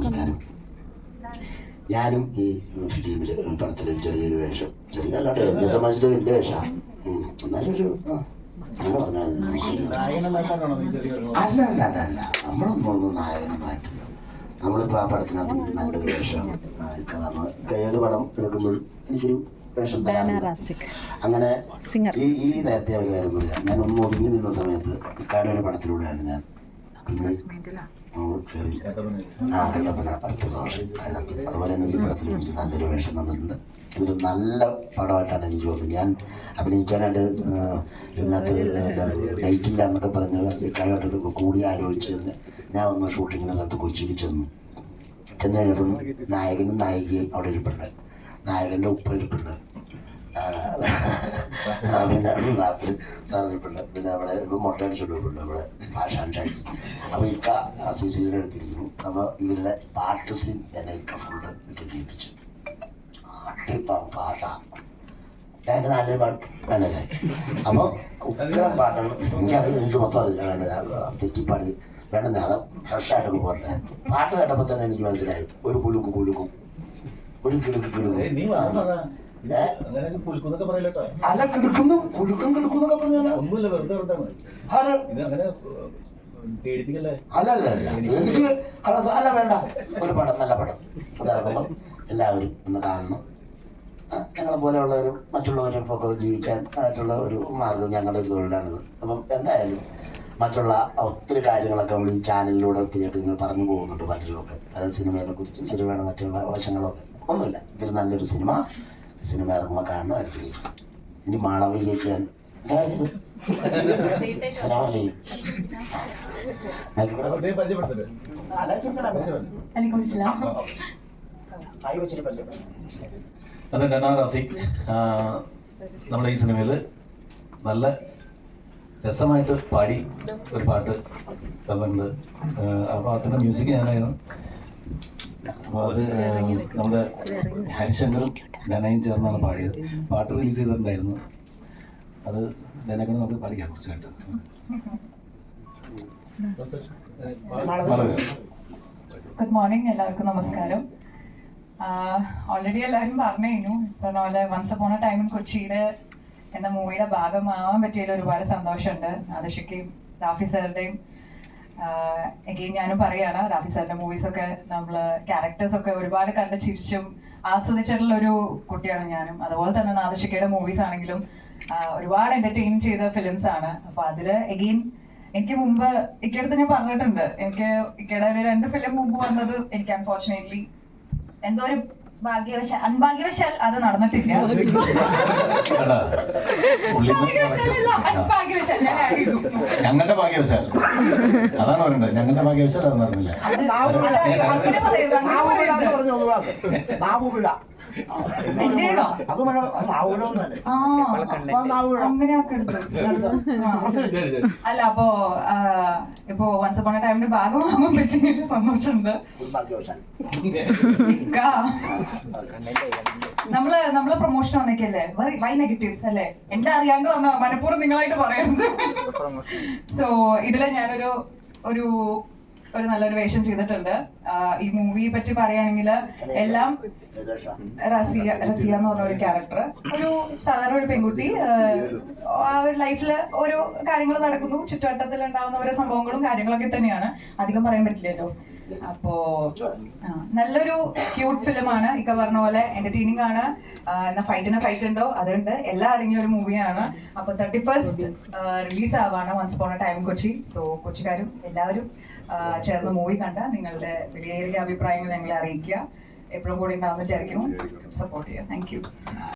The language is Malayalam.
നമസ്കാരം ഞാനും ഈ ഫിലിമിൽ പടത്തിൽ ചെറിയൊരു വേഷം. ചെറിയ അല്ലാണ്ട് എന്നെ സംബന്ധിച്ചിട്ട് വലിയ വേഷമാണ് എന്നാലും ഒരു അല്ല അല്ല അല്ല അല്ല. നമ്മളൊന്നും ഒന്നും നായകനുമായിട്ടില്ല. നമ്മളിപ്പോൾ ആ പടത്തിനകത്ത് എനിക്ക് നല്ലൊരു വേഷമാണ്. ഇപ്പൊ ഏത് പടം എടുക്കുമ്പോഴും എനിക്കൊരു വേഷം തരാറുണ്ട്. അങ്ങനെ ഈ ഈ നേരത്തെ ഒരു കാര്യം പറയാം. ഞാൻ ഒന്ന് ഒതുങ്ങി നിന്ന സമയത്ത് ഇക്കാടെ ഒരു പടത്തിലൂടെയാണ് ഞാൻ അതുപോലെ തന്നെ ഈ പടത്തിൽ എനിക്ക് നല്ലൊരു വേഷം തന്നിട്ടുണ്ട്. ഇതൊരു നല്ല പടമായിട്ടാണ് എനിക്ക് തോന്നുന്നത്. ഞാൻ അഭിനയിക്കാനായിട്ട് ഇതിനകത്ത് ഡേറ്റ് ഇല്ല എന്നൊക്കെ പറഞ്ഞ് ഇക്കായോട്ടൊക്കെ കൂടി ആലോചിച്ച് ഞാൻ ഒന്ന് ഷൂട്ടിങ്ങിന്റെ സ്ഥലത്ത് കൊച്ചിയിൽ ചെന്നു. ചെന്ന് കഴിഞ്ഞപ്പം നായകനും നായികയും അവിടെ ഇരിപ്പുണ്ട്. നായകന്റെ ഉപ്പ ഇരിപ്പുണ്ട്. പിന്നെ സാർ ഇരിപ്പുണ്ട് പിന്നെ അവിടെ ഇപ്പം മുട്ട അടിച്ചുകൊണ്ട് ഇരിപ്പുണ്ട് ഇവിടെ ഭാഷാൻ ഷാജി അപ്പോൾ ഇക്ക സി സിയുടെ അടുത്തിരിക്കുന്നു അപ്പോൾ ഇവരുടെ പാട്ട് സീൻ എന്നെ ഇക്ക ഫുള്ള് ഇട്ട് കേൾപ്പിച്ചു പാട്ടിപ്പം പാട്ട. ഞാൻ നല്ല പാട്ട് വേണ്ടല്ലേ അപ്പോൾ ഉഗ്രം പാട്ടാണ്. എനിക്കത് എനിക്ക് മൊത്തം അറിയില്ല. വേണ്ട തെറ്റിപ്പാടി. വേണ്ടെന്നേ അത് ഫ്രഷായിട്ടൊന്ന് പോരട്ടെ. പാട്ട് കേട്ടപ്പോൾ തന്നെ എനിക്ക് മനസ്സിലായി. ഒരു കുലുക്ക് കുലുക്കും. ഒരു കിടുക്ക് കിടുക്കും. അല്ല കിടക്കുന്നു കുലുക്കും കിടക്കുന്നൊക്കെ പറഞ്ഞാൽ ഒന്നുമില്ല വെറുതെ അല്ല അല്ല എനിക്ക് വേണ്ട. ഒരു പടം നല്ല പടം. അതിറങ്ങുമ്പോൾ എല്ലാവരും ഒന്ന് കാണണം ഞങ്ങളെ പോലെയുള്ളവരും മറ്റുള്ളവരും ഒക്കെ ജീവിക്കാൻ ആയിട്ടുള്ള ഒരു മാർഗം ഞങ്ങളുടെ ഒരു തൊഴിലാണിത്. അപ്പം എന്തായാലും മറ്റുള്ള ഒത്തിരി കാര്യങ്ങളൊക്കെ നമ്മൾ ഈ ചാനലിലൂടെ ഒത്തിരിയൊക്കെ നിങ്ങൾ പറഞ്ഞു പോകുന്നുണ്ട് പലരുമൊക്കെ പല സിനിമയെ കുറിച്ച് സിനിമയുടെ മറ്റു വശങ്ങളൊക്കെ. ഒന്നുമില്ല. ഇതൊരു നല്ലൊരു സിനിമ. സിനിമ ഇറങ്ങുമ്പോൾ കാണുമായിരിക്കും ഇനി റാസിക് ആ, നമ്മുടെ ഈ സിനിമയിൽ നല്ല രസമായിട്ട് പാടി ഒരു പാട്ട് തന്നിട്ടുണ്ട്. ആ, അതിന്റെ മ്യൂസിക് ഞാനായിരുന്നു. നമ്മുടെ ഹരിശങ്കറും ഡനയും ചേർന്നാണ് പാടിയത്. പാട്ട് റിലീസ് ചെയ്തിട്ടുണ്ടായിരുന്നു. അത് ഇതിനെക്കൊണ്ട് നമുക്ക് പാടിക്കാം കുറച്ചായിട്ട്. ഗുഡ് മോർണിംഗ് എല്ലാവർക്കും നമസ്കാരം. ഓൾറെഡി എല്ലാവരും പറഞ്ഞു കഴിഞ്ഞു പറഞ്ഞ പോലെ once upon a time in കൊച്ചിയുടെ എന്ന മൂവിയുടെ ഭാഗമാവാൻ പറ്റിയതിൽ ഒരുപാട് സന്തോഷമുണ്ട്. ആദർശയ്ക്കും റാഫി സാറുടെയും എഗെയിൻ ഞാനും പറയാണ് റാഫി സാറിന്റെ മൂവീസ് ഒക്കെ നമ്മൾ ക്യാരക്ടേഴ്സ് ഒക്കെ ഒരുപാട് കണ്ട് ചിരിച്ചും ആസ്വദിച്ചിട്ടുള്ള ഒരു കുട്ടിയാണ് ഞാനും. അതുപോലെ തന്നെ നാദശിക്കയുടെ മൂവീസ് ആണെങ്കിലും ഒരുപാട് എന്റർടൈൻ ചെയ്ത ഫിലിംസ് ആണ്. അപ്പൊ അതിൽ എഗെയിൻ എനിക്ക് മുമ്പ് ഇക്കടുത്ത് ഞാൻ പറഞ്ഞിട്ടുണ്ട് എനിക്ക് ഇക്കയുടെ ഒരു രണ്ട് ഫിലിം മുമ്പ് വന്നത് എനിക്ക് അൺഫോർച്ചുനേറ്റ്ലി എന്തോ ഒരു ഭാഗ്യവശാൽ അൺഭാഗ്യവശാൽ അത് നടന്നിട്ടില്ല. ഭാഗ്യവശാലല്ല, അൺഭാഗ്യവശാൽ ഞാൻ ആഡ് ചെയ്തു. ഞങ്ങളുടെ ഭാഗ്യവശാൽ. അതാണ് പറയണ്ടത് ഞങ്ങളുടെ ഭാഗ്യവശാൽ അത് നടന്നില്ല. അത് അത് അങ്ങനെ പറയരുത് അങ്ങനെ പറയരുത്. എന്റെയാണോ? ആ, അങ്ങനെയൊക്കെ ഉണ്ട്. ആ. ശരി ശരി. അല്ല അപ്പോ ഇപ്പോ വൺസ് അപ്പോൺ ടൈമിന്റെ ഭാഗമാകാൻ പറ്റിയ സന്തോഷമുണ്ട്. നമ്മൾ നമ്മളെ പ്രൊമോഷൻ വന്നേക്കല്ലേ? വൈ നെഗറ്റീവ്സ് അല്ലേ? എന്റെ അറിയാണ്ട് വന്ന മനഃപൂർവം നിങ്ങളായിട്ട് പറയുന്നത് സോ ഇതിൽ ഞാനൊരു ഒരു ഒരു നല്ലൊരു വേഷം ചെയ്തിട്ടുണ്ട്. ഈ മൂവിയെ പറ്റി പറയുകയാണെങ്കിൽ എല്ലാം റസിയ റസിയ എന്ന് പറഞ്ഞ ഒരു ക്യാരക്ടർ ഒരു സാധാരണ ഒരു പെൺകുട്ടി ലൈഫിൽ ഓരോ കാര്യങ്ങൾ നടക്കുന്നു. ചുറ്റുവട്ടത്തിൽ ഉണ്ടാവുന്ന ഓരോ സംഭവങ്ങളും കാര്യങ്ങളൊക്കെ തന്നെയാണ്. അധികം പറയാൻ പറ്റില്ലല്ലോ. അപ്പോ നല്ലൊരു ക്യൂട്ട് ഫിലിമാണ് ഇക്ക പറഞ്ഞ പോലെ എന്റർടൈനിങ് ആണ്. എന്നാ ഫൈറ്റിന് ഫൈറ്റ് ഉണ്ടോ? അതുണ്ട്. എല്ലാം അടങ്ങിയ ഒരു മൂവിയാണ് അപ്പൊ thirty first release ആവാണ് once upon time Kochi. So കൊച്ചിക്കാരും എല്ലാവരും ചേർന്ന് മൂവി കണ്ട നിങ്ങളുടെ വിലയേറിയ അഭിപ്രായങ്ങൾ ഞങ്ങളെ അറിയിക്കുക. എപ്പോഴും കൂടി ഉണ്ടാവുന്ന വിചാരിക്കുന്നു. സപ്പോർട്ട് ചെയ്യുക. Thank you